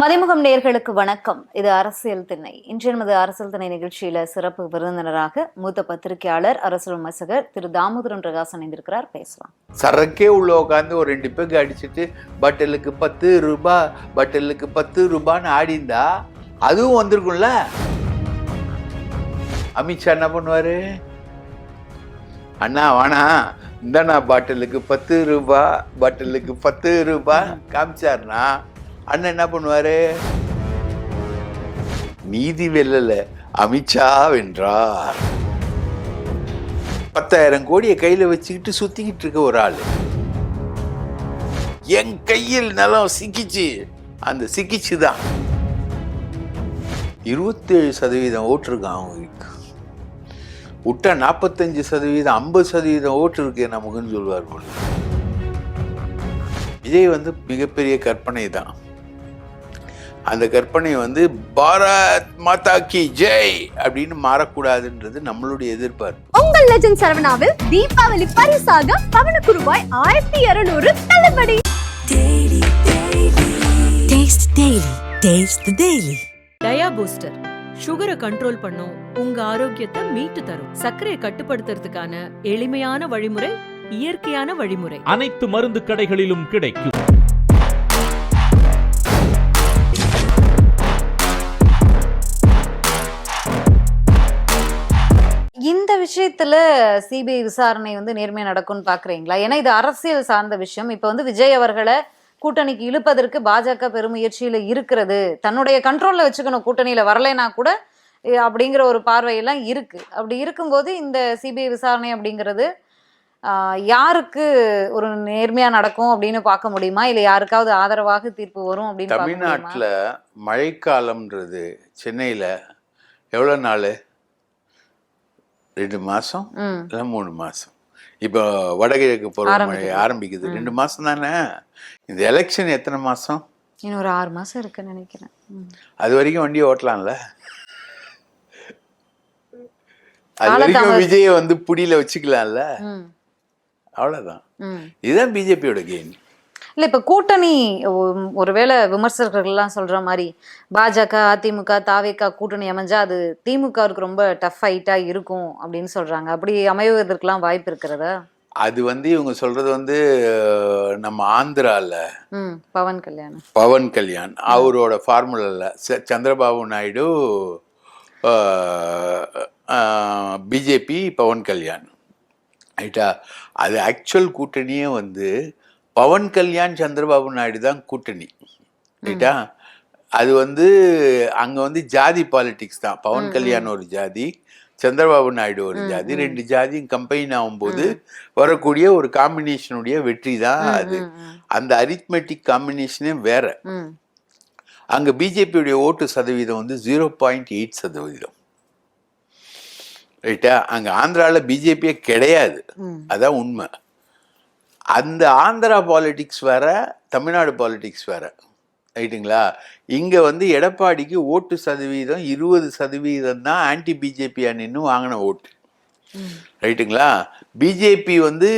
மதிமுகம் நேர்களுக்கு வணக்கம். இது அரசியல் திணை இன்று நமது அரசியல் திணை நிகழ்ச்சியில சிறப்பு விருந்தினராக மூத்த பத்திரிகையாளர் அரசியல் விமர்சகர் திரு தாமோதரன் பிரகாசன் இணைந்திருக்கிறார். பேசலாம். சரக்கே உள்ள உட்காந்து ஒரு ரெண்டு பேருக்கு அடிச்சுட்டு பட்டலுக்கு பத்து ரூபா பட்டலுக்கு பத்து ரூபான்னு ஆடிந்தா அதுவும் வந்திருக்கும்ல? அமித்ஷா என்ன பண்ணுவாரு? அண்ணா வாணா இந்தண்ணா பாட்டிலுக்கு பத்து ரூபா பாட்டிலுக்கு பத்து ரூபா காமிச்சாருனா அண்ணன் என்ன பண்ணுவார்? நீதி வெல்லல அமித்ஷா வென்றார். பத்தாயிரம் கோடியை கையில் வச்சுக்கிட்டு சுத்திக்கிட்டு இருக்க ஒரு ஆள். என் கையில் நிலம் சிக்கிச்சு. அந்த சிக்கிச்சு தான் இருபத்தேழு சதவீதம் ஓட்டிருக்கான் அவங்களுக்கு? விட்டா நாற்பத்தஞ்சு சதவீதம் ஐம்பது சதவீதம் ஓட்டு இருக்கே நமக்குன்னு சொல்லுவார் போல. விஜய் வந்து மிகப்பெரிய கற்பனை தான். அந்த கற்பனை வந்து பாரத் மாதா கி ஜெய் அப்படின்னு மாறக்கூடாதுன்றது நம்மளுடைய எதிர்பார்ப்பு. உங்கள் லெஜண்ட் சரவணாவில் தீபாவளி பரிசாக பவனுக்கு ரூபாய் ஆயிரத்தி இருநூறு தள்ளுபடி. Taste Daily. Taste the Daily. Dia booster சுகரை கண்ட்ரோல் பண்ணும். உங்க ஆரோக்கியத்தை மீட்டு தரும். சர்க்கரையை கட்டுப்படுத்துறதுக்கான எளிமையான வழிமுறை இயற்கையான வழிமுறை. அனைத்து மருந்து கடைகளிலும் கிடைக்கும். விஷயத்துல சிபிஐ விசாரணை வந்து நேர்மையா நடக்கும்னு பாக்குறீங்களா? ஏன்னா இது அரசியல் சார்ந்த விஷயம். இப்ப வந்து விஜய் அவர்களை கூட்டணிக்கு இழுப்பதற்கு பாஜக பெருமுயற்சியில இருக்கிறது. தன்னுடைய கண்ட்ரோல்ல வச்சுக்கணும். கூட்டணியில வரலைன்னா கூட அப்படிங்கிற ஒரு பார்வையெல்லாம் இருக்கு. அப்படி இருக்கும்போது இந்த சிபிஐ விசாரணை அப்படிங்கிறது யாருக்கு ஒரு நேர்மையா நடக்கும் அப்படின்னு பார்க்க முடியுமா? இல்ல யாருக்காவது ஆதரவாக தீர்ப்பு வரும் அப்படின்னு பார்க்க தமிழ்நாட்டில் மழைக்காலம்ன்றது சென்னையில் எவ்வளோ நாள்? ரெண்டு மாதம் இல்லை மூணு மாதம் இப்போ வடகிழக்கு பருவமழை ஆரம்பிக்குது. ரெண்டு மாதம் தானே? இந்த எலெக்ஷன் எத்தனை மாதம் இன்னும் ஒரு ஆறு மாசம் இருக்குன்னு நினைக்கிறேன். அது வரைக்கும் வண்டியை ஓட்டலாம்ல? அது. வரைக்கும் விஜயை வந்து புடியில வச்சுக்கலாம்ல? அவ்வளோதான் இதுதான் பிஜேபியோட கெயின் இல்ல இப்ப கூட்டணி ஒருவேளை விமர்சகர்கள் எல்லாம் சொல்ற மாதிரி பாஜக அதிமுக தாவேகா கூட்டணி அமைஞ்சா அது திமுகவுக்கு ரொம்ப டஃப் ஃபைட்டா இருக்கும் அப்படின்னு சொல்றாங்க. அப்படி அமைவதற்கெல்லாம் வாய்ப்பு இருக்கிறதா? அது வந்து இவங்க சொல்றது வந்து நம்ம ஆந்திரால பவன் கல்யாணம் பவன் கல்யாண் அவரோட ஃபார்முலாவில் சந்திரபாபு நாயுடு பிஜேபி பவன் கல்யாண். ரைட்டா? அது ஆக்சுவல் கூட்டணியே வந்து பவன் கல்யாண் சந்திரபாபு நாயுடு தான் கூட்டணி ரைட்டா? அது வந்து அங்கே வந்து ஜாதி பாலிடிக்ஸ் தான். பவன் கல்யாண் ஒரு ஜாதி சந்திரபாபு நாயுடு ஒரு ஜாதி ரெண்டு ஜாதியும் கம்பைன் ஆகும்போது வரக்கூடிய ஒரு காம்பினேஷனுடைய வெற்றி தான் அது. அந்த அரித்மெட்டிக் காம்பினேஷனே வேற. அங்க பிஜேபியுடைய ஓட்டு சதவீதம் வந்து ஜீரோ பாயிண்ட் எயிட் சதவீதம். ரைட்டா? அங்க ஆந்திரால பிஜேபியே கிடையாது. அதான் உண்மை. அந்த ஆந்திரா பாலிடிக்ஸ் வேற தமிழ்நாடு பாலிடிக்ஸ் வேற. ரைட்டுங்களா இங்க வந்து எடப்பாடிக்கு ஓட்டு சதவீதம் இருபது சதவீதம் தான் ஆன்டி பிஜேபி அணின்னு வாங்கின ஓட்டு. ரைட்டுங்களா பிஜேபி வந்து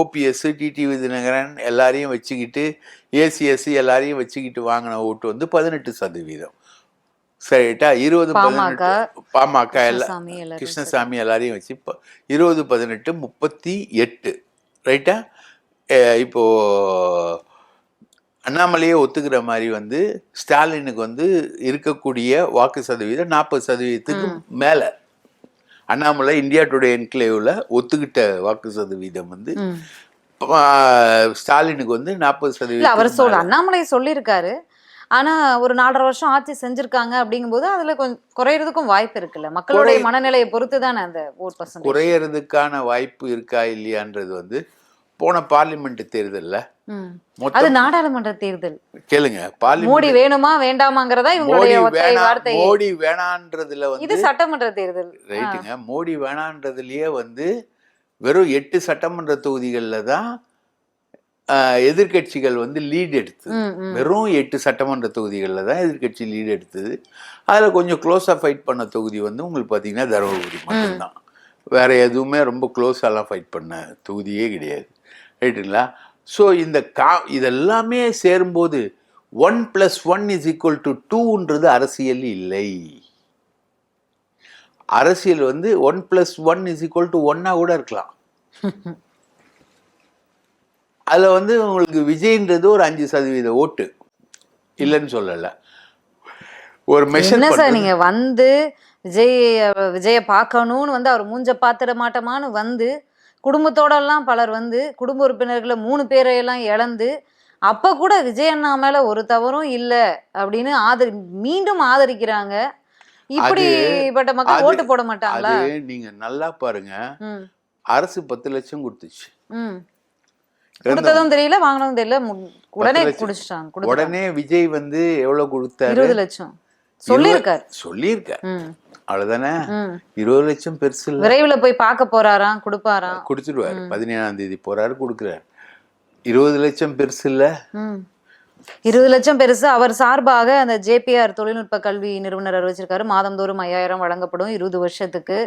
ஓபிஎஸ் டிடி விதிநகரன் எல்லாரையும் வச்சுக்கிட்டு ஏசிஎஸ் எல்லாரையும் வச்சுக்கிட்டு வாங்கின ஓட்டு வந்து பதினெட்டு சதவீதம். சரிட்டா? இருபது பதினெட்டு பாமக எல்லாம் கிருஷ்ணசாமி எல்லாரையும் வச்சு இருபது பதினெட்டு முப்பத்தி எட்டு. ரைட்டா? அஹ் இப்போ அண்ணாமலையே ஒத்துக்கிற மாதிரி வந்து ஸ்டாலினுக்கு வந்து இருக்கக்கூடிய வாக்கு சதவீதம் நாற்பது சதவீதத்துக்கு மேலே. அண்ணாமலை இந்தியா டுடே என்க்ளேவில் ஒத்துக்கிட்ட வாக்கு சதவீதம் வந்து ஸ்டாலினுக்கு வந்து நாற்பது இல்ல அவர் சதவீதம் சொல்ல அண்ணாமலை சொல்லியிருக்காரு. ஆனா ஒரு நாலரை வருஷம் ஆட்சி செஞ்சிருக்காங்க அப்படிங்கும்போது அதுல கொஞ்சம் குறையறதுக்கும் வாய்ப்பு இருக்குல்ல? மக்களுடைய மனநிலையை பொறுத்து தானே அந்த ஓட் பர்சன்டேஜ்? குறையறதுக்கான வாய்ப்பு இருக்கா இல்லையான்றது வந்து போன பார்லிமெண்ட் தேர்தல்ல அது நாடாளுமன்ற தேர்தல். கேளுங்க மோடி வேணுமா வேண்டாமாங்கிறதா இவங்களுடைய வார்த்தை மோடி வேணான்றதுல இது வந்து சட்டமன்ற தேர்தல். ரைட்டுங்க மோடி வேணான்றதுலயே வந்து வெறும் எட்டு சட்டமன்ற தொகுதிகளில் தான் ஆஹ், எதிர்க்கட்சிகள் வந்து லீட் எடுத்து ம், ம். வெறும் எட்டு சட்டமன்ற தொகுதிகளில் தான் எதிர்க்கட்சி லீட் எடுத்தது. அதில் கொஞ்சம் க்ளோஸாக ஃபைட் பண்ண தொகுதி வந்து உங்களுக்கு பார்த்தீங்கன்னா தருமபுரி மட்டும்தான். வேற எதுவுமே ரொம்ப க்ளோஸாலாம் ஃபைட் பண்ண தொகுதியே கிடையாது. ரைட்டுங்களா ஸோ இந்த கா இதெல்லாமே சேரும்போது one plus one is equal to டூன்றது அரசியல் இல்லை. அரசியல் வந்து one plus one is equal to ஒன்னா கூட இருக்கலாம். அதுல வந்து உங்களுக்கு விஜய்ன்றது ஒரு அஞ்சு சதவீத ஓட்டு. இல்லைன்னு சொல்லல. ஒரு மெஷர் சார் நீங்க வந்து விஜய் விஜய பார்க்கணும்னு வந்து அவர் மூஞ்ச பாத்திர மாட்டோமான்னு வந்து குடும்பத்தோட எல்லாம் பலர் வந்து குடும்ப உறுப்பினர்களை மூணு பேரை எல்லாம் இழந்து அப்ப கூட விஜய் அண்ணா மேல ஒரு தவறும் இல்ல அப்படின்னு ஆதரி மீண்டும் ஆதரிக்கிறாங்க. இப்படிப்பட்ட மக்கள் ஓட்டு போட மாட்டாங்களா? நீங்க நல்லா பாருங்க. அரசு பத்து லட்சம் கொடுத்துச்சு. கொடுத்ததும் தெரியல வாங்கினதும் தெரியல உடனே. குடிச்சிட்டாங்க. உடனே விஜய் வந்து எவ்வளவு கொடுத்தாரு? இருபது லட்சம். சொல்லியிருக்காரு. சொல்லியிருக்காரு. அவ்வளவுதானே இருபது லட்சம் பெருசு இல்ல. விரைவுல போய் பார்க்க போறாராம் கொடுப்பாராம். கொடுத்துடுவாரு பதினேழாம் தேதி போறாரு கொடுக்குறாரு. இருபது லட்சம் பெருசு இல்ல? இருபது லட்சம் பெருசு. அவர் சார்பாக அந்த ஜேபிஆர் தொழில்நுட்ப கல்வி நிறுவனர் அறிவிச்சிருக்காரு. மாதந்தோறும் ஐயாயிரம் வழங்கப்படும் இருபது வருஷத்துக்கு.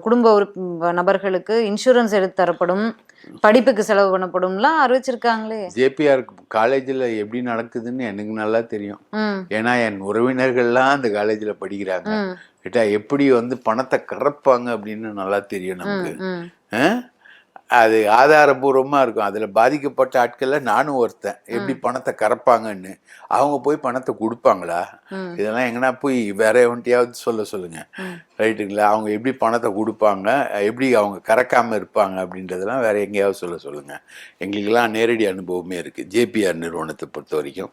குடும்ப உறுப் நபர்களுக்கு இன்சூரன்ஸ் எடுத்து தரப்படும் படிப்புக்கு செலவு பண்ணப்படும்லாம் அறிவிச்சிருக்காங்களே. ஜேபிஆர் காலேஜில் எப்படி நடக்குதுன்னு எனக்கு நல்லா தெரியும். ஏன்னா என் உறவினர்கள்லாம் அந்த காலேஜில் படிக்கிறாங்க. கேட்டா எப்படி வந்து பணத்தை கறப்பாங்க அப்படின்னு நல்லா தெரியும் நமக்கு? அது ஆதாரபூர்வமாக இருக்கும். அதில் பாதிக்கப்பட்ட ஆட்களில் நானும் ஒருத்தன். எப்படி பணத்தை கறப்பாங்கன்னு. அவங்க போய் பணத்தை கொடுப்பாங்களா. இதெல்லாம் எங்கன்னா போய் வேற எவன்ட்டையாவது சொல்ல சொல்லுங்க. ரைட்டுங்களா? அவங்க எப்படி பணத்தை கொடுப்பாங்க? எப்படி அவங்க கறக்காம இருப்பாங்க? அப்படின்றதெல்லாம் வேற எங்கேயாவது சொல்ல சொல்லுங்க. எங்களுக்கெல்லாம் நேரடி அனுபவமே இருக்கு. ஜேபிஆர் நிறுவனத்தை பொறுத்த வரைக்கும்.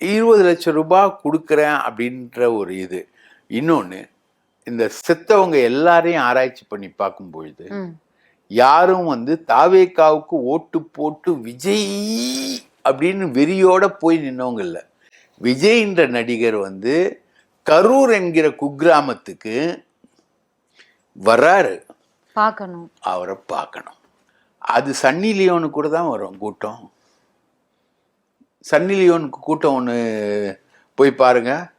இருபது லட்சம் ரூபாய் கொடுக்குறேன் அப்படின்ற ஒரு இது. இன்னொன்று இந்த செத்தவங்க எல்லாரையும் ஆராய்ச்சி பண்ணி பார்க்கும் பொழுது யாரும் வந்து தாவேக்காவுக்கு ஓட்டு போட்டு விஜய் அப்படின்னு வெறியோட போய் நின்னவங்க இல்லை. விஜய்ன்ற நடிகர் வந்து கரூர் என்கிற குக்கிராமத்துக்கு வராரு பார்க்கணும். அவரை பார்க்கணும். அது சன்னி லியோனுக்கு கூட தான் வரும் கூட்டம். சன்னி லியோனுக்கு கூட்டம் ஒன்று போய் பாருங்க.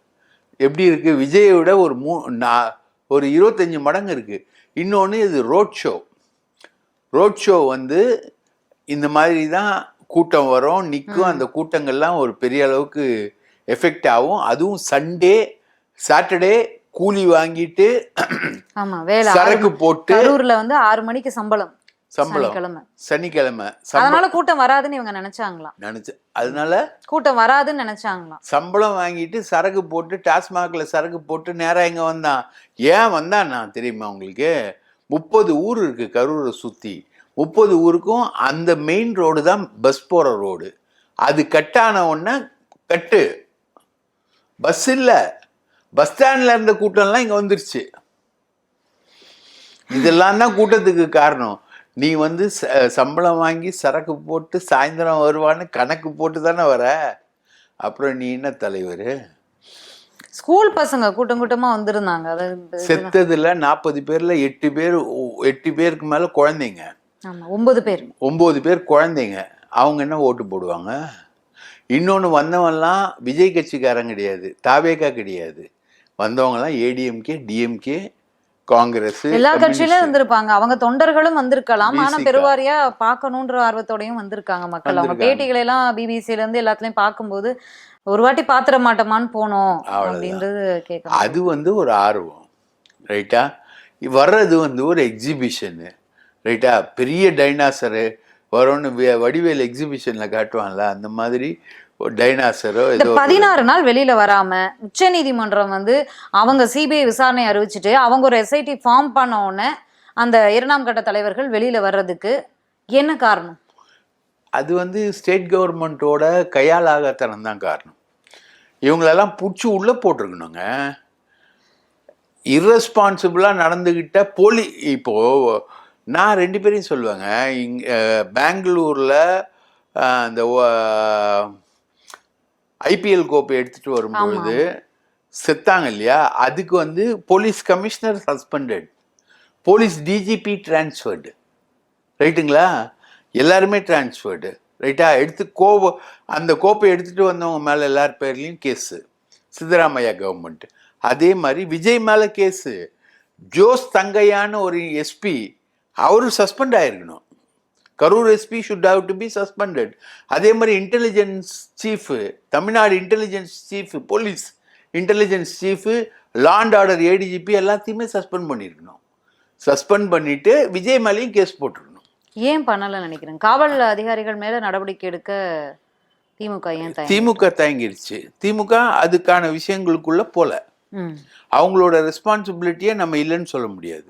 எப்படி இருக்கு? விஜயை விட ஒரு மூ நா- ஒரு இருபத்தஞ்சி மடங்கு இருக்கு. இன்னொன்று இது ரோட் ஷோ. ரோட் ஷோ வந்து இந்த மாதிரி தான் கூட்டம் வரும். நிற்கும் அந்த கூட்டங்கள்லாம் ஒரு பெரிய அளவுக்கு எஃபெக்ட் ஆகும். அதுவும் சண்டே சாட்டர்டே கூலி வாங்கிட்டு சரக்கு போட்டு கரூர்ல வந்து ஆறு மணிக்கு சம்பளம். சம்பளம். சனிக்கிழமை. சனிக்கிழமை. அதனால கூட்டம் வராதுன்னு இவங்க நினைச்சாங்களாம். நினைச்சு அதனால கூட்டம் வராதுன்னு நினைச்சாங்களாம். சம்பளம் வாங்கிட்டு சரக்கு போட்டு டாஸ்மாக்ல சரக்கு போட்டு நேரா எங்க வந்தான். ஏன் வந்தான் நான் தெரியுமா உங்களுக்கு? முப்பது ஊர் இருக்குது கரூரை சுற்றி முப்பது ஊருக்கும் அந்த மெயின் ரோடு தான் பஸ் போகிற ரோடு அது கட்டான உடனே கட்டு பஸ் இல்லை. பஸ் ஸ்டாண்டில் இருந்த கூட்டம்லாம் இங்கே வந்துருச்சு. இதெல்லாம் தான் கூட்டத்துக்கு காரணம். நீ வந்து ச- சம்பளம் வாங்கி சரக்கு போட்டு சாயந்தரம் வருவான்னு கணக்கு போட்டு தானே வர. அப்புறம் நீ என்ன தலைவர்? ஸ்கூல் பசங்க கூட்டம் கூட்டமா வந்திருந்தாங்க. செத்ததுல நாற்பது பேர்ல எட்டு பேர் எட்டு பேருக்கு மேல குழந்தைங்க. ஒன்பது பேர். ஒன்பது பேர் குழந்தைங்க. அவங்க என்ன ஓட்டு போடுவாங்க? இன்னொன்று வந்தவன்லாம் விஜய் கட்சிக்காரன் கிடையாது தாவேக்கா கிடையாது. வந்தவங்கலாம் ஏடிஎம்கே டிஎம்கே காங்கிரஸ் எல்லா கட்சியிலும். இருந்திருப்பாங்க. அவங்க தொண்டர்களும் வந்திருக்கலாம். ஆனா. பெருவாரியா பார்க்கணுன்ற ஆர்வத்தோடயும் வந்திருக்காங்க மக்கள். அவங்க. பேட்டிகளை எல்லாம் பிபிசில இருந்து எல்லாத்துலயும் பார்க்கும்போது ஒரு வாட்டி பாத்திர மாட்டோமான்னு போனோம். அப்படின்றது கேட்கலாம் அது வந்து ஒரு ஆர்வம் ரைட்டா? வர்றது வந்து ஒரு எக்ஸிபிஷனு ரைட்டா? பெரிய டைனாசரு வரும்னு வடிவேல் எக்ஸிபிஷன்ல காட்டுவாங்கல்ல அந்த மாதிரி ஒரு டைனாசரோ ஏதோ பதினாறு நாள் வெளியில வராம உச்ச நீதிமன்றம் வந்து அவங்க சிபிஐ விசாரணை அறிவிச்சிட்டு அவங்க ஒரு எஸ்ஐடி ஃபார்ம் பண்ண உடனே அந்த இரண்டாம் கட்ட தலைவர்கள் வெளியில வர்றதுக்கு என்ன காரணம்? அது வந்து ஸ்டேட் கவர்மெண்ட்டோட கையாலாகத்தனம் தான் காரணம். இவங்களெல்லாம் பிடிச்சி உள்ளே போட்டிருக்கணுங்க. இர்ரெஸ்பான்சிபிளாக நடந்துக்கிட்ட போலி இப்போ நான் ரெண்டு பேரையும் சொல்லுவேங்க. இங்கே பெங்களூரில் அந்த ஐபிஎல் கோப்பை எடுத்துகிட்டு வரும்பொழுது செத்தாங்க இல்லையா? அதுக்கு வந்து police commissioner suspended. Police DGP transferred ரைட்டுங்களா? எல்லாருமே டிரான்ஸ்ஃபர்டு ரைட்டாக எடுத்து கோவ அந்த கோப்பை எடுத்துகிட்டு வந்தவங்க மேலே எல்லார் பேர்லேயும் கேஸு. சித்தராமையா கவர்மெண்ட் அதே மாதிரி விஜய் மேலே கேஸு. ஜோஸ் தங்கையான்னு ஒரு எஸ்பி அவரு suspend ஆகிருக்கணும் Karur SP should have to be suspended அதே மாதிரி intelligence chief Tamil Nadu intelligence chief police intelligence chief land order ADGP எல்லாத்தையுமே சஸ்பெண்ட் பண்ணியிருக்கணும். சஸ்பெண்ட் பண்ணிவிட்டு விஜய் மேலேயும் கேஸ் போட்டிருக்கணும் ஏன் பண்ணலன்னு நினைக்கிறேன். காவல் அதிகாரிகள் மேல நடவடிக்கை எடுக்க திமுக ஏன்? திமுக தயங்கிருச்சு. திமுக அதுக்கான விஷயங்களுக்குள்ள போல. அவங்களோட ரெஸ்பான்சிபிலிட்டியை நம்ம இல்லைன்னு சொல்ல முடியாது.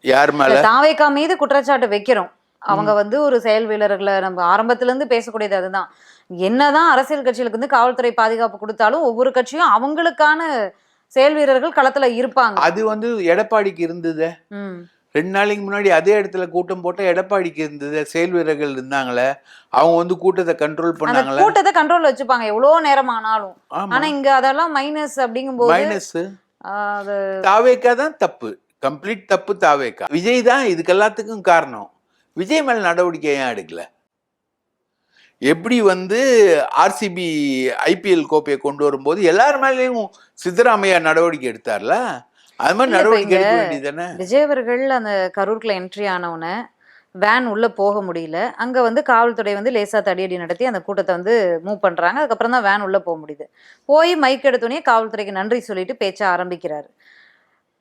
யார் மேல? இல்ல, தாவேகா மீது குற்றச்சாட்டு வைக்கிறோம். அவங்க வந்து ஒரு செயல் வீரர்களை நம்ம ஆரம்பத்துல இருந்து பேசக்கூடியது அதுதான். என்னதான் அரசியல் கட்சிகளுக்கு வந்து காவல்துறை பாதுகாப்பு கொடுத்தாலும் ஒவ்வொரு கட்சியும் அவங்களுக்கான செயல் வீரர்கள் களத்துல இருப்பாங்க. அது வந்து எடப்பாடிக்கு இருந்தது. ரெண்டு நாளைக்கு முன்னாடி அதே இடத்துல கூட்டம் போட்ட எடப்பாடிக்கு இருந்தது செயல் வீரர்கள் இருந்தாங்களே அவங்க வந்து கூட்டத்தை கண்ட்ரோல் பண்ணாங்களே? கூட்டத்தை கண்ட்ரோல்ல வச்சுப்பாங்க. எவ்வளவு நேரம் ஆனாலும் ஆனா இங்க அதெல்லாம் மைனஸ் அப்படிங்கும்போது மைனஸ் தாவேக்கா தான் தப்பு. கம்ப்ளீட் தப்பு தாவேக்கா. விஜய் தான் இதுக்கு எல்லாத்துக்கும் காரணம். விஜய் மேல நடவடிக்கை ஏன் எடுக்கல? எப்படி வந்து ஆர்சிபி ஐபிஎல் கோப்பையை கொண்டு வரும்போது எல்லார் மேலேயும் சித்தராமையா நடவடிக்கை எடுத்தார்ல? அது மாதிரி நடவடிக்கை இங்க எடுக்க வேண்டியதானே விஜய் அவர்கள் அந்த கரூர்க்குள்ள என்ட்ரி ஆனவுடனே வேன் உள்ள போக முடியல. அங்க வந்து காவல்துறை வந்து லேசா தடியடி நடத்தி அந்த கூட்டத்தை வந்து மூவ் பண்றாங்க. அதுக்கப்புறம் தான் வேன் உள்ள போக முடியுது. போய் மைக் எடுத்தோடனே காவல்துறைக்கு நன்றி சொல்லிட்டு பேச்ச ஆரம்பிக்கிறாரு.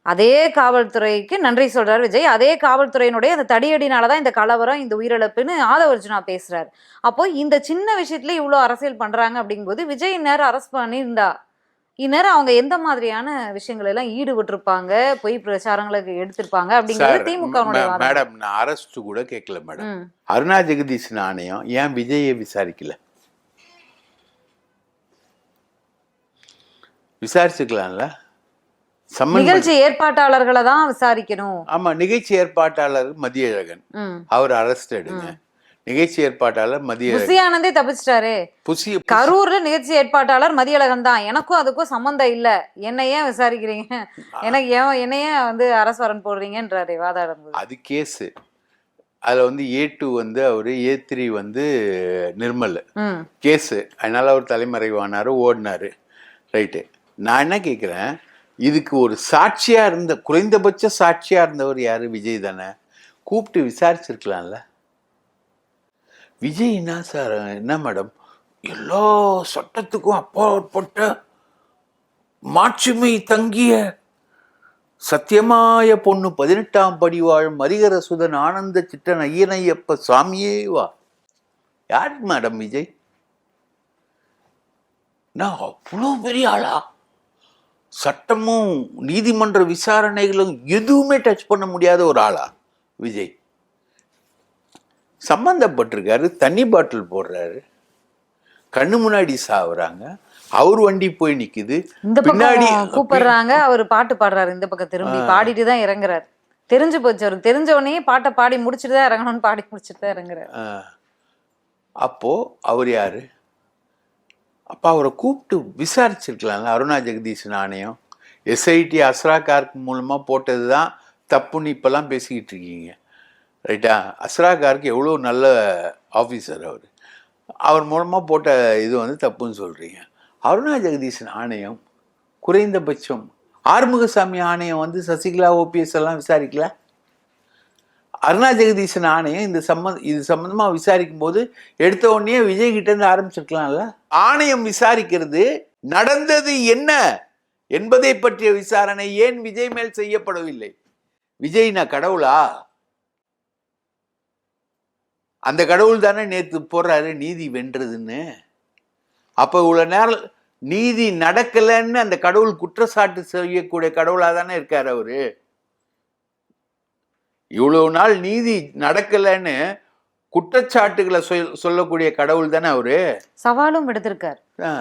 அதே காவல்துறைக்கு நன்றி சொல்றாரு விஜய். அதே காவல்துறையினுடைய அந்த தடியடினால தான் இந்த கலவரம் இந்த உயிரிழப்புன்னு ஆதவர்ஜுனா பேசுறாரு. அப்போ இந்த சின்ன விஷயத்துல இவ்வளோ அரசியல் பண்றாங்க அப்படிங்கும்போது விஜய் இந்நேரம் அரெஸ்ட் பண்ணியிருந்தா இந்நேரம் அவங்க எந்த மாதிரியான விஷயங்கள் எல்லாம் ஈடுபட்டிருப்பாங்க? பொய் பிரச்சாரங்களுக்கு எடுத்திருப்பாங்க? அப்படிங்கிறது வாதம். மேடம் நான் அரெஸ்ட் கூட கேட்கல மேடம். அருணா ஜெகதீசன் ஆணையம் ஏன் விஜயை விசாரிக்கல? விசாரிச்சுக்கலாம்ல. நிகழ்ச்சி ஏற்பாட்டாளர்களை தான் விசாரிக்கணும். ஆமா நிகழ்ச்சி ஏற்பாட்டாளர் மதியழகன். அவர் அரெஸ்ட் எடுங்க. நிகழ்ச்சி ஏற்பாட்டாளர் மதியழகன் புசி ஆனந்தே தப்பிச்சிட்டாரு. புசி கரூர்ல நிகழ்ச்சி ஏற்பாட்டாளர் மதியழகன் தான். எனக்கும் அதுக்கும் சம்மந்தம் இல்ல. என்ன ஏன் விசாரிக்கிறீங்க? எனக்கு ஏன் என்ன ஏன் வந்து அரசு வரன் போடுறீங்கன்றாரு வாதாடும் அது கேஸு. அதில் வந்து ஏ டூ வந்து அவர் ஏ த்ரீ வந்து நிர்மல். கேஸு. அதனால அவர் தலைமறைவானார் ஓடினார். ரைட்டு. நான் என்ன கேட்குறேன் இதுக்கு ஒரு சாட்சியாக இருந்த குறைந்தபட்ச சாட்சியாக இருந்தவர் யார்? விஜய் தானே. கூப்பிட்டு விசாரிச்சிருக்கலாம்ல. விஜய் சார் என்ன மேடம்? எல்லா சட்டத்துக்கும் அப்பாற்பட்ட மாட்சிமை தங்கிய சத்தியமாய பொண்ணு பதினெட்டாம் படி வாழும் மரிகர சுதன் ஆனந்த சிட்டன் ஐயனையப்ப சாமியே வா. யார் மேடம் விஜய்? நான் அவ்வளோ பெரிய ஆளா? சட்டமும் நீதிமன்ற விசாரணைகளும் எதுவுமே டச் பண்ண முடியாத ஒரு ஆளா விஜய்? சம்பந்தப்பட்டிருக்காரு தண்ணி பாட்டில் போடுறாரு. கண்ணு முன்னாடி சாவுறாங்க. அவர் வண்டி போய் நிக்குது. இந்த பின்னாடி கூப்பிடுறாங்க அவர் பாட்டு பாடுறாரு இந்த பக்கம் திரும்பி. பாடிட்டு தான் இறங்குறாரு. தெரிஞ்சு போச்சு அவருக்கு. தெரிஞ்ச உடனே பாட்டை பாடி முடிச்சுட்டு தான் இறங்கணும்னு பாடி முடிச்சுட்டு தான் இறங்குறாரு. அப்போ அவர் யாரு? அப்போ அவரை கூப்பிட்டு விசாரிச்சிருக்கலாம்ல அருணா ஜெகதீசன் ஆணையம். எஸ்ஐடி அஸ்ரா கார்க் மூலமா போட்டது தான் தப்புன்னு இப்பெல்லாம் பேசிக்கிட்டு இருக்கீங்க. ரைட்டா? அஸ்ரா கார்க் எவ்வளோ நல்ல ஆஃபீஸர் அவர். அவர் மூலமாக போட்ட இது வந்து தப்புன்னு சொல்கிறீங்க அருணா ஜெகதீசன் ஆணையம் குறைந்தபட்சம் ஆறுமுகசாமி ஆணையம் வந்து சசிகலா ஓபிஎஸ் எல்லாம் விசாரிக்கல? அருணா ஜெகதீசன் ஆணையம் இந்த சம்மந்த இது சம்மந்தமாக விசாரிக்கும் போது எடுத்த உடனே விஜய் கிட்ட இருந்து ஆரம்பிச்சிருக்கலாம்ல? ஆணையம் விசாரிக்கிறது நடந்தது என்ன என்பதை பற்றிய விசாரணை ஏன் விஜய் மேல் செய்யப்படவில்லை? விஜய் நான் கடவுளா? அந்த கடவுள் தானே நேத்து போடுறாரு நீதி வென்றதுன்னு. அப்ப இவ்வளவு நேரம் நீதி நடக்கலைன்னு அந்த கடவுள் குற்றச்சாட்டு செய்யக்கூடிய கடவுளா தானே இருக்காரு அவரு. இவ்வளவு நாள் நீதி நடக்கலைன்னு குற்றச்சாட்டுகளை சொல் சொல்லக்கூடிய கடவுள் தானே அவரு. சவாலும் எடுத்திருக்காரு ஆ.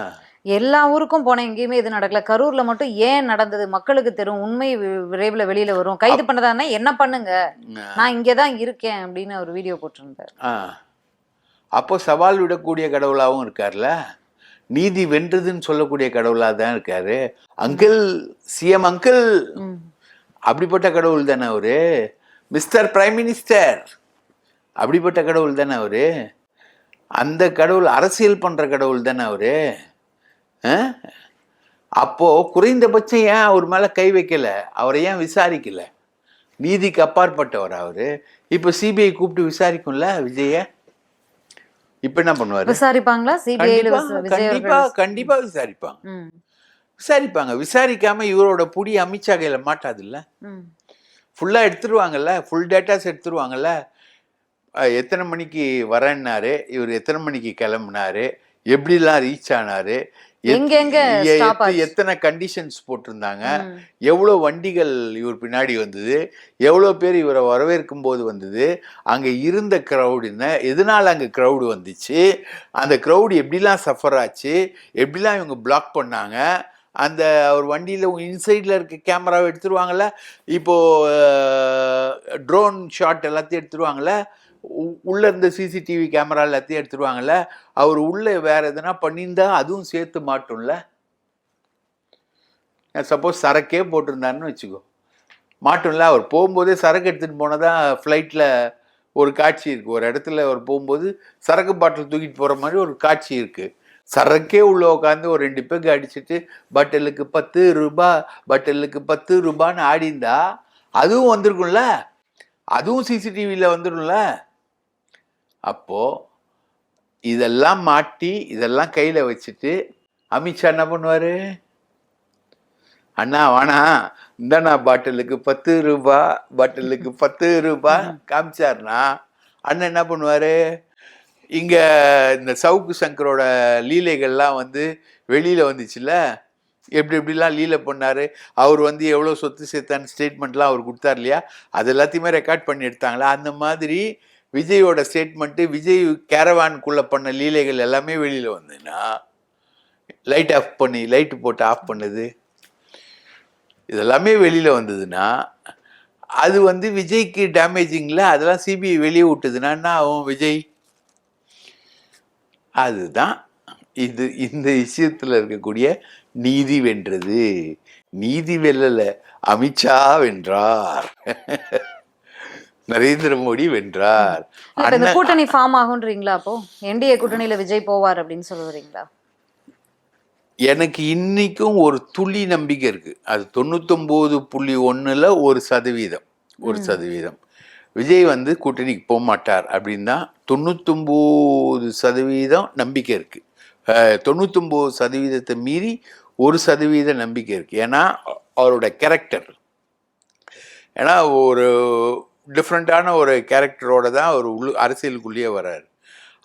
எல்லா ஊருக்கும் போன எங்கேயுமே இது நடக்கல. கரூர்ல மட்டும் ஏன் நடந்தது? மக்களுக்கு தெரியும். உண்மை விரைவில் வெளியில வரும். கைது பண்ணதானே என்ன பண்ணுங்க? நான் இங்கதான் இருக்கேன் அப்படின்னு ஒரு வீடியோ போட்டிருந்தார். அப்போ சவால் விடக்கூடிய கடவுளாகவும் இருக்கார்ல? நீதி வென்றதுன்னு சொல்லக்கூடிய கடவுளாக தான் இருக்காரு. Uncle CM uncle. அப்படிப்பட்ட கடவுள் தானே அவரு. Mister prime minister. அப்படிப்பட்ட கடவுள் தானே அவரு. அந்த கடவுள் அரசியல் பண்ற கடவுள் தானே அவரு. ஆ? அப்போ குறைந்தபட்சம் ஏன் அவர் மேல கை வைக்கல? அவரை ஏன் விசாரிக்கல? நீதிக்கு அப்பாற்பட்டவர் அவரு? இப்போ சிபிஐ கூப்பிட்டு விசாரிக்கும்ல விஜய? இப்போ என்ன பண்ணுவாரு? விசாரிப்பாங்களா? கண்டிப்பா கண்டிப்பா விசாரிப்பாங்க. விசாரிப்பாங்க. விசாரிக்காம இவரோட புடி அமித்ஷா கையில மாட்டாதுல்ல. ஃபுல்லா எடுத்துருவாங்கல்ல? Full datas எடுத்துருவாங்கல்ல? எத்தனை மணிக்கு வரேன்னாரு. இவர் எத்தனை மணிக்கு கிளம்புனாரு? எப்படிலாம் ரீச் ஆனாரு? எங்கெங்க? எத்தனை கண்டிஷன்ஸ் போட்டிருந்தாங்க. எவ்வளோ வண்டிகள் இவர் பின்னாடி வந்தது? எவ்வளோ பேர் இவரை வரவேற்கும் போது வந்தது? அங்கே இருந்த க்ரௌடு என்ன? எதனால் அங்கே க்ரௌடு வந்துச்சு? அந்த க்ரௌடு எப்படிலாம் சஃபர் ஆச்சு? எப்படிலாம் இவங்க பிளாக் பண்ணாங்க? அந்த அவர் வண்டியில் இன்சைடில் இருக்க கேமராவை எடுத்துருவாங்கல்ல? இப்போது ட்ரோன் ஷாட் எல்லாத்தையும் எடுத்துருவாங்கல்ல? உ- உள்ளே இருந்த சிசிடிவி கேமரா எல்லாத்தையும் எடுத்துருவாங்கல்ல அவர் உள்ளே வேறு எதனா பண்ணியிருந்தா அதுவும் சேர்த்து மாட்டும்ல? சப்போஸ் சரக்கே போட்டிருந்தாருன்னு வச்சுக்கோ. மாட்டும்ல அவர் போகும்போதே சரக்கு எடுத்துகிட்டு போனதான் ஃப்ளைட்டில் ஒரு காட்சி இருக்குது ஒரு இடத்துல அவர் போகும்போது சரக்கு பாட்டில் தூக்கிட்டு போகிற மாதிரி ஒரு காட்சி இருக்குது சரக்கே உள்ள உட்காந்து ஒரு ரெண்டு பேருக்கு அடிச்சுட்டு பட்டலுக்கு பத்து ரூபா பட்டலுக்கு பத்து ரூபான்னு ஆடிந்தா அதுவும் வந்திருக்கும்ல? அதுவும் சிசிடிவியில் வந்துடும்ல அப்போது இதெல்லாம் மாட்டி இதெல்லாம் கையில் வச்சுட்டு அமித்ஷா என்ன பண்ணுவார்? அண்ணா வாணா இந்தண்ணா பாட்டிலுக்கு பத்து ரூபா பாட்டிலுக்கு பத்து ரூபா காமிச்சாருனா அண்ணன் என்ன பண்ணுவார்? இங்கே இந்த சவுக்கு சங்கரோட லீலைகள்லாம் வந்து வெளியில் வந்துச்சுல்ல? எப்படி எப்படிலாம் லீலை பண்ணார்? அவர் வந்து எவ்வளோ சொத்து சேர்த்தான்னு ஸ்டேட்மெண்ட்லாம் அவர் கொடுத்தார் இல்லையா? அது எல்லாத்தையுமே ரெக்கார்ட் பண்ணி எடுத்தாங்களா? அந்த மாதிரி விஜயோட ஸ்டேட்மெண்ட்டு விஜய் கேரவானுக்குள்ளே பண்ண லீலைகள் எல்லாமே வெளியில் வந்துன்னா லைட் ஆஃப் பண்ணி லைட்டு போட்டு ஆஃப் பண்ணது. இதெல்லாமே வெளியில் வந்ததுன்னா அது வந்து விஜய்க்கு டேமேஜிங்கில் அதெல்லாம் சிபிஐ வெளியே விட்டுதுன்னா என்ன ஆகும் விஜய்? அதுதான் இது இந்த விஷயத்தில் இருக்கக்கூடிய நீதி வென்றது. நீதி வெல்லல அமித்ஷா வென்றார். நரேந்திர மோடி வென்றார். இந்த கூட்டணி ஃபார்ம் ஆகுன்றீங்களா அப்போ? என்டிஏ கூட்டணியில விஜய் போவார் அப்படின்னு சொல்லுறீங்களா? எனக்கு இன்னைக்கும் ஒரு துளி நம்பிக்கை இருக்கு. அது தொண்ணூத்தொம்போது புள்ளி ஒண்ணுல ஒரு சதவீதம். ஒரு சதவீதம். விஜய் வந்து கூட்டணிக்கு போக மாட்டார் அப்படின்னா தொண்ணூத்தொம்போது சதவீதம் நம்பிக்கை இருக்கு. தொண்ணூத்தொம்போது சதவீதத்தை மீறி ஒரு சதவீத நம்பிக்கை இருக்கு. ஏன்னா அவரோட கேரக்டர் ஏன்னா ஒரு டிஃப்ரெண்ட்டான ஒரு கேரக்டரோட தான் அவர் உள்ளு அரசியலுக்குள்ளேயே வர்றாரு.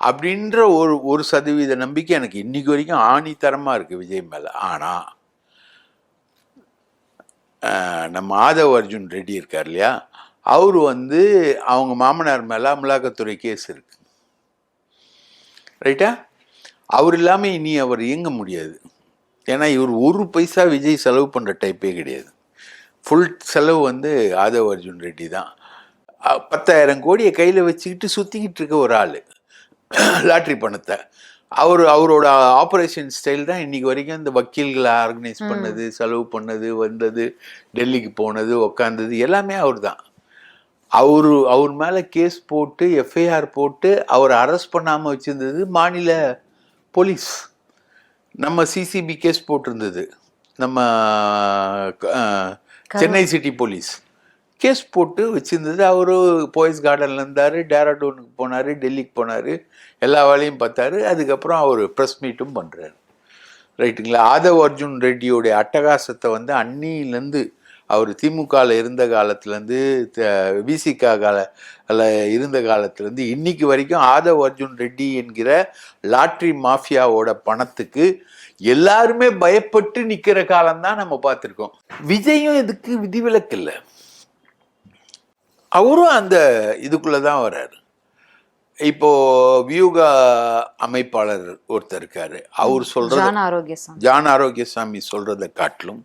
அப்படின்ற ஒரு ஒரு சதவீத நம்பிக்கை எனக்கு இன்னைக்கு வரைக்கும் ஆணித்தரமாக இருக்குது விஜய் மேலே. ஆனால் நம்ம ஆதவ் அர்ஜுன் ரெட்டி இருக்கார் இல்லையா? அவர் வந்து அவங்க மாமனார் மேலே அமலாக்கத்துறை கேஸ் இருக்கு. ரைட்டா அவர் இல்லாமல் இனி அவர் இயங்க முடியாது. ஏன்னா இவர் ஒரு பைசா விஜய் செலவு பண்ணுற டைப்பே கிடையாது. ஃபுல் செலவு வந்து ஆதவ் அர்ஜுன் ரெட்டி தான். பத்தாயிரம் கோடியை கையில் வச்சுக்கிட்டு சுற்றிக்கிட்டு இருக்க ஒரு ஆள். லாட்ரி பணத்தை. அவர் அவரோட ஆப்ரேஷன் ஸ்டைல் தான் இன்னைக்கு வரைக்கும் இந்த வக்கீல்களை ஆர்கனைஸ் பண்ணது செலவு பண்ணது வந்தது டெல்லிக்கு போனது உக்காந்தது எல்லாமே அவர் தான். அவரு அவர் மேலே கேஸ் போட்டு எஃப்ஐஆர் போட்டு அவரை அரெஸ்ட் பண்ணாமல் வச்சிருந்தது மாநில போலீஸ். நம்ம சிசிபி கேஸ் போட்டிருந்தது. நம்ம சென்னை சிட்டி போலீஸ் கேஸ் போட்டு வச்சிருந்தது. அவரு போயஸ் கார்டனில் இருந்தார் டேராடூனுக்கு போனார் டெல்லிக்கு போனார் எல்லா வேலையும் பார்த்தாரு. அதுக்கப்புறம் அவர் ப்ரெஸ் மீட்டும் பண்ணுறாரு ரைட்டுங்களா ஆதவ் அர்ஜுன் ரெட்டியோடைய அட்டகாசத்தை வந்து அன்னியிலேருந்து அவர் திமுகவில் இருந்த காலத்துலேருந்து விசிகா கால இருந்த காலத்துலேருந்து இன்னைக்கு வரைக்கும் ஆதவ் அர்ஜுன் ரெட்டி என்கிற லாட்ரி மாஃபியாவோட பணத்துக்கு எல்லாருமே பயப்பட்டு நிற்கிற காலம்தான் நம்ம பார்த்துருக்கோம். விஜயும் இதுக்கு விதிவிலக்கு இல்லை. அவரும் அந்த இதுக்குள்ளே தான் வர்றாரு. இப்போ வியூகா அமைப்பாளர் ஒருத்தர் இருக்காரு. அவர் சொல்றது ஜான ஆரோக்கியசாமி. ஜான் ஆரோக்கியசாமி சொல்கிறத காட்டிலும்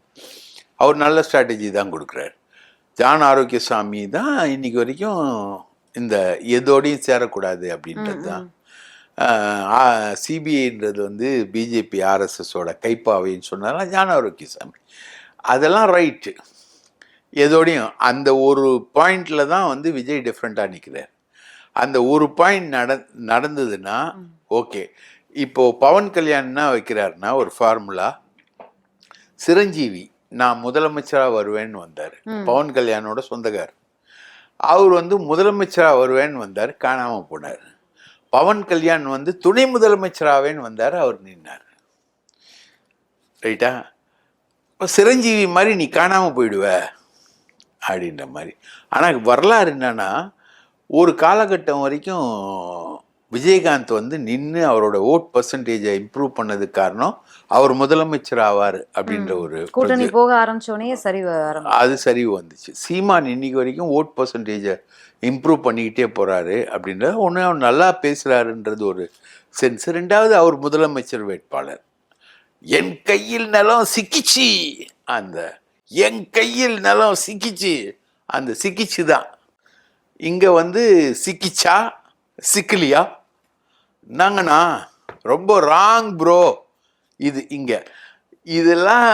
அவர் நல்ல ஸ்ட்ராட்டஜி தான் கொடுக்குறாரு. ஜான் ஆரோக்கியசாமி தான் இன்னைக்கு வரைக்கும் இந்த எதோடையும் சேரக்கூடாது அப்படின்றது தான். சிபிஐன்றது வந்து பிஜேபி ஆர்எஸ்எஸோட கைப்பாவைன்னு சொன்னாலும் ஜான் ஆரோக்கியசாமி. அதெல்லாம் ரைட்டு எதோடையும் அந்த ஒரு பாயிண்ட்ல தான் வந்து விஜய் டிஃப்ரெண்ட்டாக நிற்கிறார் அந்த ஒரு பாயிண்ட் நட நடந்ததுன்னா ஓகே. இப்போ பவன் கல்யாண் என்ன வைக்கிறாருன்னா ஒரு ஃபார்முலா சிரஞ்சீவி நான் முதலமைச்சராக வருவேன்னு வந்தார். பவன் கல்யாணோட சொந்தக்கார் அவர் வந்து முதலமைச்சராக வருவேன்னு வந்தார் காணாமல் போனார். பவன் கல்யாண் வந்து துணை முதலமைச்சராவேன்னு வந்தார் அவர் நின்னார். ரைட்டா? சிரஞ்சீவி மாதிரி நீ காணாமல் போயிடுவ. அப்படின்ற மாதிரி. ஆனால் வரலாறு என்னன்னா ஒரு காலகட்டம் வரைக்கும் விஜயகாந்த் வந்து நின்று அவரோட ஓட் பர்சன்டேஜை இம்ப்ரூவ் பண்ணதுக்கு காரணம் அவர் முதலமைச்சர் ஆவார் அப்படின்ற ஒரு கூட்டணி போக ஆரம்பிச்சோடனே சரி ஆரம்பி அது சரிவு வந்துச்சு. சீமான் இன்னைக்கு வரைக்கும் ஓட் பர்சன்டேஜை இம்ப்ரூவ் பண்ணிக்கிட்டே போறாரு அப்படின்றது ஒன்று அவர் நல்லா பேசுறாருன்றது ஒரு சென்ஸ் ரெண்டாவது அவர் முதலமைச்சர் வேட்பாளர். என் கையில் நிலம் சிக்கிச்சு அந்த என் கையில் நிலம் சிக்கிச்சு. அந்த சிக்கிச்சு தான் இங்கே வந்து சிக்கிச்சா? சிக்கலியா? நாங்கண்ணா ரொம்ப ராங் ப்ரோ இது இங்கே. இதெல்லாம்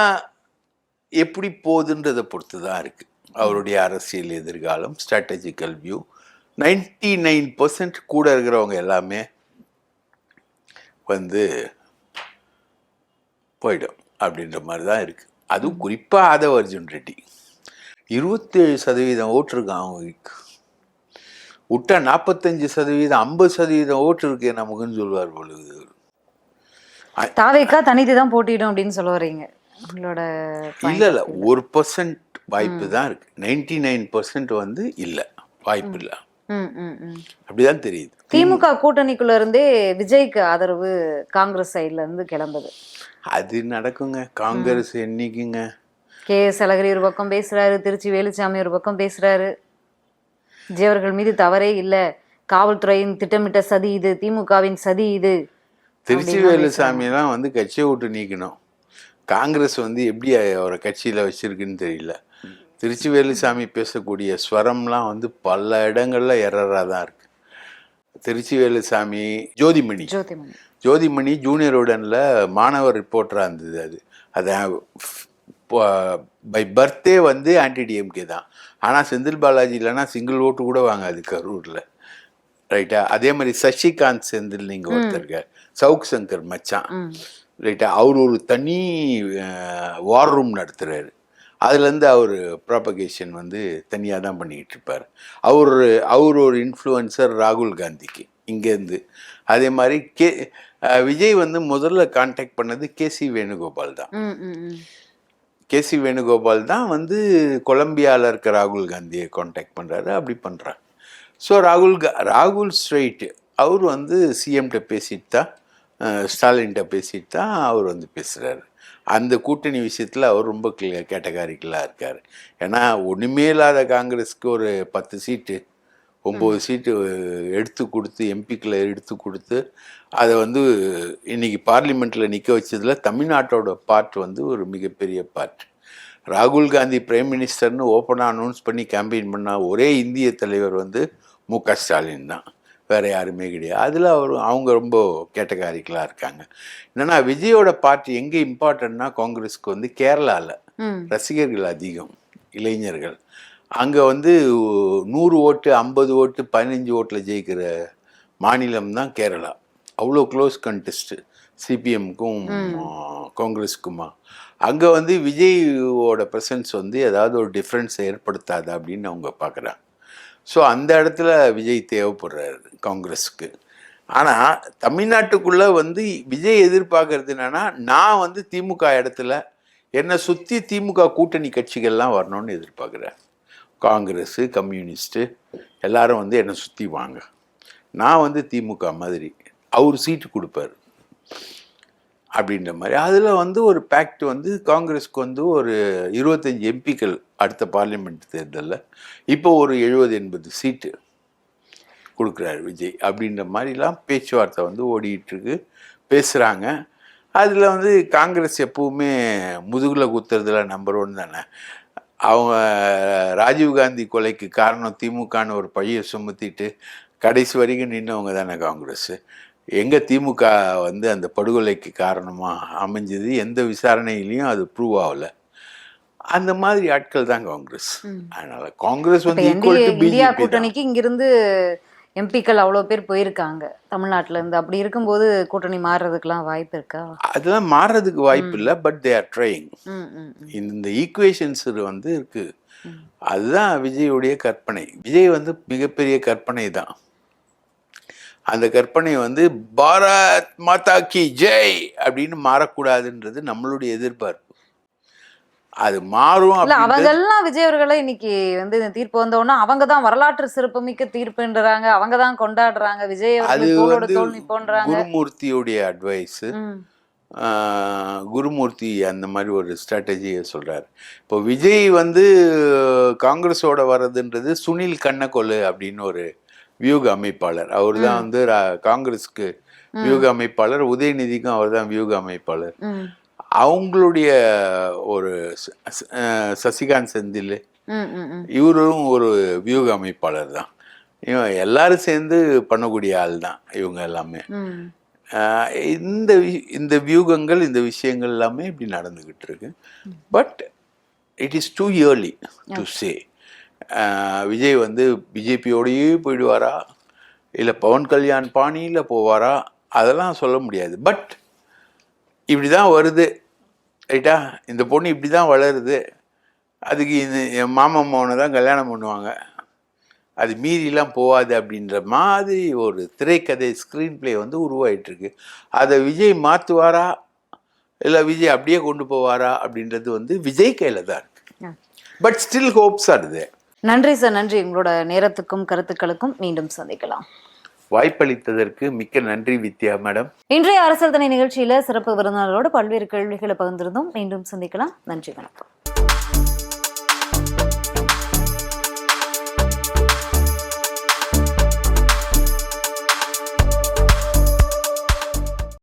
எப்படி போகுதுன்றதை பொறுத்து தான் இருக்குது அவருடைய அரசியல் எதிர்காலம் strategical view ninety nine percent கூட இருக்கிறவங்க எல்லாமே வந்து போயிடும் அப்படின்ற மாதிரி தான் இருக்குது அதுவும் குறிப்பாக ஆதவ அர்ஜுன் ரெட்டி. இருபத்தேழு சதவீதம் ஓட்டு இருக்கான் அவங்களுக்கு விட்டா நாற்பத்தஞ்சு சதவீதம் ஐம்பது சதவீதம் ஓட்டு இருக்கே நமக்குன்னு சொல்லுவார் பொழுது தாவேக்கா தனித்து தான் போட்டியிடும் அப்படின்னு சொல்ல வர்றீங்க உங்களோட இல்ல இல்ல. ஒரு பர்சன்ட் வாய்ப்பு தான் இருக்கு. நைன்டி நைன் பர்சன்ட் வந்து இல்ல. வாய்ப்பு இல்ல. அப்படிதான் தெரியுது. திமுக கூட்டணிக்குள்ள இருந்தே விஜய்க்கு ஆதரவு காங்கிரஸ் சைடுல இருந்து கிளம்புது. அது நடக்குங்க. காங்கிரஸ் என்னைக்குங்க? கே எஸ் அழகிரி ஒரு பக்கம் பேசுறாரு திருச்சி வேலுச்சாமி ஒரு பக்கம் பேசுறாரு. விஜய் அவர்கள் மீது தவறே இல்ல. காவல்துறையின் திட்டமிட்ட சதி இது திமுகவின் சதி இது. திருச்சி வேலுசாமியெல்லாம் வந்து கட்சியை விட்டு நீக்கணும். காங்கிரஸ் வந்து எப்படி அவரை கட்சியில வச்சிருக்குன்னு தெரியல. திருச்சி வேலுசாமி பேசக்கூடிய ஸ்வரம்லாம் வந்து பல இடங்கள்ல எரரா தான் இருக்கு. திருச்சி வேலுசாமி ஜோதிமணி. ஜோதிமணி. ஜோதிமணி ஜூனியர் உடன்ல மாணவர் ரிப்போர்ட்டராக இருந்தது அது. அது பை பர்த்டே வந்து ஆன்டி டிஎம்கே தான். ஆனால் செந்தில் பாலாஜி இல்லைன்னா சிங்கிள் ஓட்டு கூட வாங்காது கரூரில். ரைட்டா அதே மாதிரி சசிகாந்த் செந்தில் நீங்கள் ஒருத்தர் இருக்கார். சவுக் சங்கர் மச்சான். ரைட்டா அவர் ஒரு தனி வார் ரூம் நடத்துகிறாரு அதுலேருந்து அவர் ப்ராபகேஷன் வந்து தனியாக தான் பண்ணிக்கிட்டு இருப்பார். அவர் அவர் ஒரு இன்ஃப்ளூயன்சர் ராகுல் காந்திக்கு. இங்கேருந்து அதே மாதிரி கே விஜய் வந்து முதல்ல காண்டாக்ட் பண்ணது கேசி வேணுகோபால் தான். கேசி வேணுகோபால் தான் வந்து கொலம்பியாவில் இருக்க ராகுல் காந்தியை காண்டாக்ட் பண்ணுறாரு அப்படி பண்ணுறாங்க ஸோ ராகுல் கா ராகுல் ஸ்ட்ரெயிட் அவர் வந்து சிஎம்கிட்ட பேசிட்டு தான் ஸ்டாலின்கிட்ட பேசிட்டு தான் அவர் வந்து பேசுகிறாரு அந்த கூட்டணி விஷயத்தில் அவர் ரொம்ப கேட்டகாரிக்கலாக இருக்கார். ஏன்னா ஒன்றுமே இல்லாத காங்கிரஸ்க்கு ஒரு பத்து சீட்டு ஒம்பது சீட்டு எடுத்து கொடுத்து எம்பிக்களை எடுத்து கொடுத்து அதை வந்து இன்னைக்கு பார்லிமெண்ட்டில் நிற்க வச்சதுல தமிழ்நாட்டோட பார்ட் வந்து ஒரு மிகப்பெரிய பார்ட் ராகுல் காந்தி பிரைம் மினிஸ்டர்னு ஓப்பனாக அனௌன்ஸ் பண்ணி கேம்பெயின் பண்ண ஒரே இந்திய தலைவர் வந்து மு க ஸ்டாலின் தான். வேற யாருமே கிடையாது. அதில் அவர் அவங்க ரொம்ப கேட்டகாரிக்கலாக இருக்காங்க. என்னன்னா விஜயோட பார்ட்டி எங்கே இம்பார்ட்டன்ட்னா காங்கிரஸ்க்கு வந்து கேரளாவில். ரசிகர்கள் அதிகம் இளைஞர்கள். அங்கே வந்து நூறு ஓட்டு ஐம்பது ஓட்டு பதினஞ்சு ஓட்டில் ஜெயிக்கிற மாநிலம் தான் கேரளா. அவ்வளோ க்ளோஸ் கண்டெஸ்ட்டு சிபிஎம்க்கும் காங்கிரஸுக்குமா. அங்கே வந்து விஜயோட ப்ரெசன்ஸ் வந்து ஏதாவது ஒரு டிஃப்ரென்ஸை ஏற்படுத்தாது அப்படின்னு அவங்க பார்க்குறாங்க ஸோ அந்த இடத்துல விஜய் தேவைப்படுறாரு காங்கிரஸுக்கு. ஆனால் தமிழ்நாட்டுக்குள்ளே வந்து விஜய் எதிர்பார்க்கறது என்னன்னா நான் வந்து திமுக இடத்துல என்னை சுற்றி திமுக கூட்டணி கட்சிகள்லாம் வரணும்னு எதிர்பார்க்குறேன். காங்கிரஸு கம்யூனிஸ்ட்டு எல்லாரும் வந்து என்னை சுற்றி வாங்க நான் வந்து திமுக மாதிரி. அவர் சீட்டு கொடுப்பாரு. அப்படின்ற மாதிரி. அதில் வந்து ஒரு பேக்ட் வந்து காங்கிரஸ்க்கு வந்து ஒரு இருபத்தஞ்சி எம்பிக்கள் அடுத்த பார்லிமெண்ட் தேர்தலில் இப்போ ஒரு எழுபது எண்பது சீட்டு கொடுக்குறாரு விஜய். அப்படின்ற மாதிரிலாம் பேச்சுவார்த்தை வந்து ஓடிட்டுருக்கு பேசுகிறாங்க அதில் வந்து காங்கிரஸ் எப்பவுமே முதுகில் குத்துறதுல நம்பர் ஒன் தானே. அவங்க ராஜீவ்காந்தி கொலைக்கு காரணம் திமுகன்னு ஒரு பழியை சுமத்திட்டு கடைசி வரைக்கும் நின்னவங்க தானே காங்கிரஸ். எங்கே திமுக வந்து அந்த படுகொலைக்கு காரணமாக அமைஞ்சது எந்த விசாரணையிலையும் அது ப்ரூவ் ஆகல. அந்த மாதிரி ஆட்கள் தான் காங்கிரஸ். அதனால காங்கிரஸ் வந்து கூட்டணிக்கு இங்கிருந்து எம்பிக்கள் அவ்வளோ பேர் போயிருக்காங்க தமிழ்நாட்டுல இருந்து அப்படி இருக்கும்போது கூட்டணி மாறுறதுக்கெல்லாம் வாய்ப்பு இருக்கா? அதெல்லாம் மாறுறதுக்கு வாய்ப்பு இல்லை பட் தே ஆர் ட்ரைங். இந்த ஈக்குவேஷன்ஸ் வந்து இருக்கு. அதுதான் விஜயுடைய கற்பனை. விஜய் வந்து மிகப்பெரிய கற்பனை தான். அந்த கற்பனை வந்து பாரத் மாதா கி ஜெய் அப்படின்னு மாறக்கூடாதுன்றது நம்மளுடைய எதிர்பார்ப்பு. அது மாறும் அவங்கெல்லாம் விஜய் அவர்களை இன்னைக்கு வந்து இந்த தீர்ப்பு வந்தோன்னா அவங்க தான் வரலாற்று சிறப்புமிக்க தீர்ப்புன்றாங்க. அவங்க தான் கொண்டாடுறாங்க. விஜய் அது குருமூர்த்தியுடைய அட்வைஸ் குருமூர்த்தி அந்த மாதிரி ஒரு ஸ்ட்ராட்டஜியை சொல்றாரு. இப்போ விஜய் வந்து காங்கிரஸோட வர்றதுன்றது சுனில் கண்ணகொல்லு அப்படின்னு ஒரு வியூக அமைப்பாளர். அவர் தான் வந்து காங்கிரஸ்க்கு வியூக அமைப்பாளர். உதயநிதிக்கும் அவர் தான் வியூக அமைப்பாளர். அவங்களுடைய ஒரு சசிகாந்த் செந்தில். இவரும் ஒரு வியூக அமைப்பாளர் தான். இவன் எல்லாரும் சேர்ந்து பண்ணக்கூடிய ஆள் தான் இவங்க எல்லாமே. இந்த இந்த வியூகங்கள் இந்த விஷயங்கள் எல்லாமே இப்படி நடந்துக்கிட்டு இருக்கு. But it is too early to say. Vijay வந்து பிஜேபியோடையே போயிடுவாரா? இல்லை பவன் கல்யாண் பாணியில் போவாரா? அதெல்லாம் சொல்ல முடியாது. பட் இப்படி தான் வருது ரைட்டா? இந்த பொண்ணு இப்படி தான் வளருது. அதுக்கு இந்த என் மாமன் மோனை தான் கல்யாணம் பண்ணுவாங்க. அது மீறிலாம் போகாது அப்படின்ற மாதிரி ஒரு திரைக்கதை ஸ்க்ரீன் ப்ளே வந்து உருவாயிட்டு இருக்கு அதை விஜய் மாற்றுவாரா இல்லை விஜய் அப்படியே கொண்டு போவாரா? அப்படின்றது வந்து விஜய் கையில் தான் இருக்கு. But still hopes there. நன்றி சார் நன்றி. உங்களோட நேரத்துக்கும் கருத்துக்களுக்கும் மீண்டும் சந்திக்கலாம். வாய்ப்பளித்ததற்கு மிக்க நன்றி வித்யா மேடம். இன்றைய அரசியல் தனி நிகழ்ச்சியில சிறப்பு விருந்தினரோடு பல்வேறு கேள்விகளை பகிர்ந்திருந்தோம். மீண்டும் சந்திக்கலாம். நன்றி வணக்கம்.